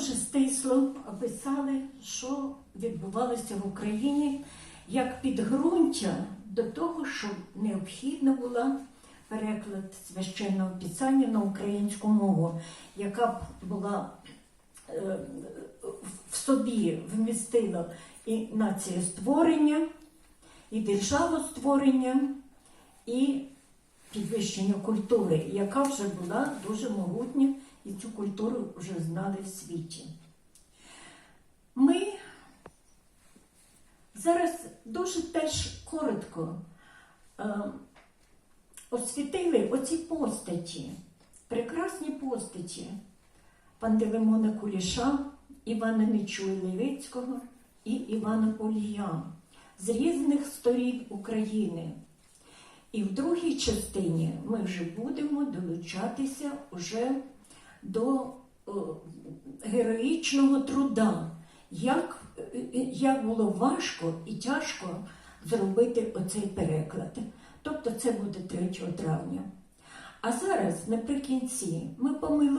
дуже стисло описали, що відбувалося в Україні як підґрунтя до того, що необхідна була переклад священного писання на українську мову, яка б була е, в собі вмістила і націєстворення, і державостворення, і підвищення культури, яка вже була дуже могутня, і цю культуру вже знали в світі. Ми зараз дуже теж коротко е, освітили оці постаті, прекрасні постаті Пантелеймона Куліша, Івана Нечуй-Левицького і Івана Полія з різних сторін України. І в другій частині ми вже будемо долучатися уже до героїчного труда, як, е, як було важко і тяжко зробити оцей переклад. Тобто це буде 3 травня. А зараз наприкінці ми помилуємо.